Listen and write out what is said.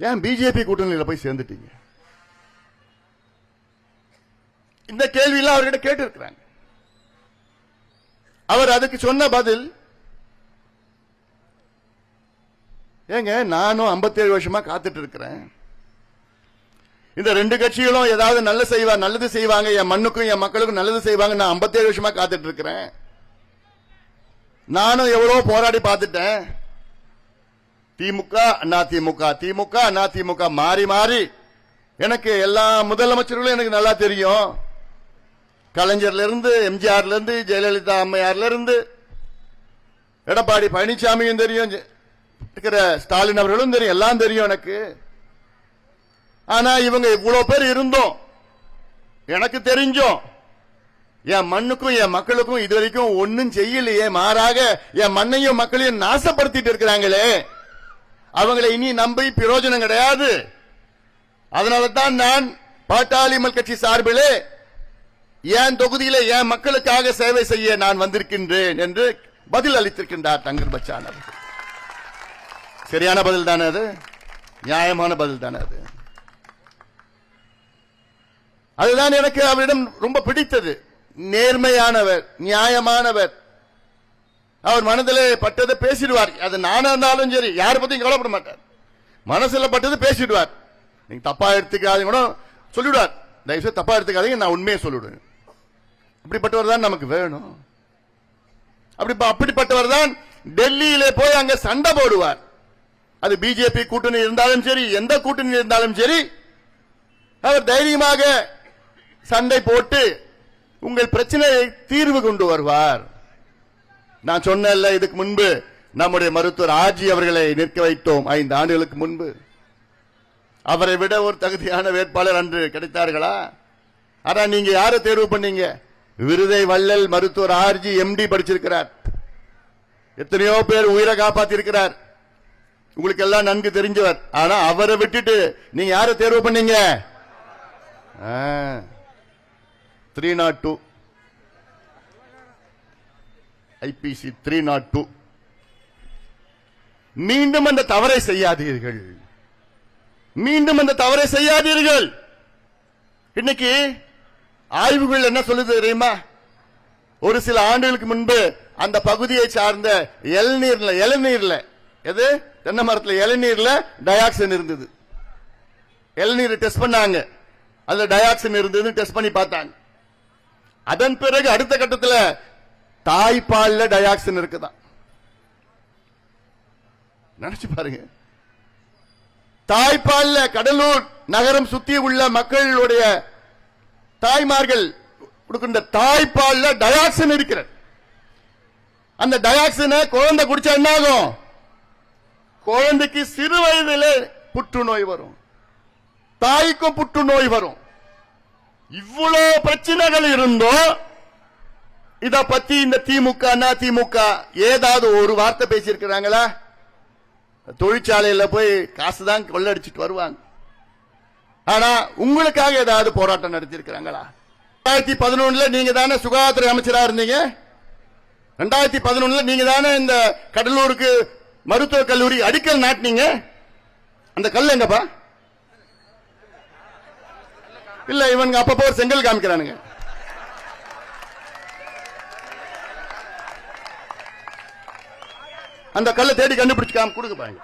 ஏன் பிஜேபி கூட்டணியில் போய் சேர்ந்துட்டீங்க? இந்த கேள்வியெல்லாம் அவர்கிட்ட கேட்டு இருக்கிறாங்க அவர் அதுக்கு சொன்ன பதில் ஏங்க நானும் 57 வருஷமா காத்துட்டு இருக்கிறேன். இந்த ரெண்டு கட்சிகளும் ஏதாவது நல்ல செய்வா நல்லது செய்வாங்க என் மண்ணுக்கும் என் மக்களுக்கும் நல்லது செய்வாங்க நான் 57 வருஷமா காத்துட்டு இருக்கிறேன். நானும் எவ்வளவு போராடி பார்த்துட்டேன். திமுக அண்ணா திமுக திமுக அண்ணா திமுக மாறி மாறி. எனக்கு எல்லா முதலமைச்சர்களும் எனக்கு நல்லா தெரியும். கலைஞர்ல இருந்து எம்ஜிஆர்ல இருந்து ஜெயலலிதா அம்மையார்ல இருந்து எடப்பாடி பழனிசாமியும் தெரியும் இருக்கிற ஸ்டாலின் அவர்களும் தெரியும் எல்லாம் தெரியும் எனக்கு. ஆனா இவங்க இவ்வளவு பேர் இருந்தோம். எனக்கு தெரிஞ்சோம். என் மண்ணுக்கும் என் மக்களுக்கும் இது வரைக்கும் ஒன்னும் செய்யலையே மாறாக என் மண்ணையும் மக்களையும் நாசப்படுத்திட்டு இருக்கிறாங்களே. அவங்களை இனி நம்பி பிரயோஜனம் கிடையாது. அதனால தான் நான் பாட்டாளிமல் கட்சி சார்பிலே என் தொகுதியில என் மக்களுக்காக சேவை செய்ய நான் வந்திருக்கின்றேன் என்று பதில் அளித்திருக்கின்றார் தங்கர் பச்சான் சரியான பதில் தானே அது? நியாயமான பதில் தானே அது? அதுதான் எனக்கு அவரிடம் ரொம்ப பிடித்தது. நேர்மையானவர் நியாயமானவர். அவர் மனதில் பட்டதை பேசிடுவார். அது நானா இருந்தாலும் சரி யாரை பத்தியும் கவலைப்பட மாட்டார். மனசுல பட்டது பேசிடுவார். நீங்க தப்பா எடுத்துக்காதீங்க கூட சொல்லிவிடுவார் தயவுசெய்து தப்பா எடுத்துக்காதீங்க நான் உண்மையை சொல்லிவிடுவேன் அப்படிப்பட்டவர் தான் நமக்கு வேணும். அப்படி அப்படிப்பட்டவர் தான் டெல்லியிலே போய் அங்க சண்டை போடுவார். அது பிஜேபி கூட்டணி இருந்தாலும் சரி எந்த கூட்டணி இருந்தாலும் சரி அவர் தைரியமாக சண்டை போட்டு உங்கள் பிரச்சனையை தீர்வு கொண்டு வருவார். நான் சொன்னேன்ல இதுக்கு முன்பு நம்முடைய மருத்துவர் ஆஜி அவர்களை நிற்க வைத்தோம் ஐந்து ஆண்டுகளுக்கு முன்பு. அவரை விட ஒரு தகுதியான வேட்பாளர் அன்று கிடைத்தார்களா? ஆனா நீங்க யாரை தேர்வு பண்ணீங்க? விருதை வள்ளல் மருத்துவர் ஆர்ஜி எம்டி படிச்சிருக்கிறார். எத்தனையோ பேர் உயிரை காப்பாத்தி இருக்கிறார் உங்களுக்கு எல்லாம் நன்கு தெரிஞ்சவர். ஆனா அவரை விட்டுட்டு நீங்க யாரை தேர்வு பண்ணீங்க? Three naught two. IPC three naught two. மீண்டும் அந்த தவறை செய்யாதீர்கள். மீண்டும் அந்த தவறை செய்யாதீர்கள். இன்னைக்கு ஆய்வுகள் என்ன சொல்லுது தெரியுமா? ஒரு சில ஆண்டுகளுக்கு முன்பு அந்த பகுதியை சார்ந்த இளநீர்ல இளநீர்ல எது? தென்னை மரத்தில் இளநீர்ல டயாக்சின் இருந்தது. இளநீர் டெஸ்ட் பண்ணாங்க. அதுல டயாக்சின் இருந்தது டெஸ்ட் பண்ணி பார்த்தாங்க. அதன் பிறகு அடுத்த கட்டத்தில் தாய்ப்பாலில் டயாக்சின் இருக்குதான். நினைச்சு பாருங்க. தாய்ப்பாலில் கடலூர் நகரம் சுத்தி உள்ள மக்களுடைய தாய்மார்கள் கொடுக்கின்ற தாய்ப்பாலில் டயாக்சின் இருக்கிறது. அந்த டயாக்சினை குழந்தை குடிச்சா என்ன ஆகும் குழந்தைக்கு சிறு வயதிலே புற்றுநோய் வரும். தாய்க்கும் புற்றுநோய் வரும். இவ்வளவு பிரச்சனைகள் இருந்தோம் இத பத்தி இந்த திமுக அதிமுக திமுக ஏதாவது ஒரு வார்த்தை பேசியிருக்கிறாங்களா? தொழிற்சாலையில போய் காசு தான் கொள்ளடிச்சிட்டு வருவாங்க. ஆனா உங்களுக்காக ஏதாவது போராட்டம் நடத்திருக்கிறாங்களா ரெண்டாயிரத்தி பதினொன்னுல நீங்க தானே சுகாதாரத்துறை அமைச்சரா இருந்தீங்க? ரெண்டாயிரத்தி பதினொன்னுல நீங்க தானே இந்த கடலூருக்கு மருத்துவக் கல்லூரி அடிக்கல் நாட்டினீங்க? அந்த கல் எங்கப்பா? இல்ல இவனுங்க அப்பப்போ ஒரு செங்கல் காமிக்கிறானுங்க. அந்த கல்லை தேடி கண்டுபிடிச்சிக்காம காமி கொடுக்க பாருங்க.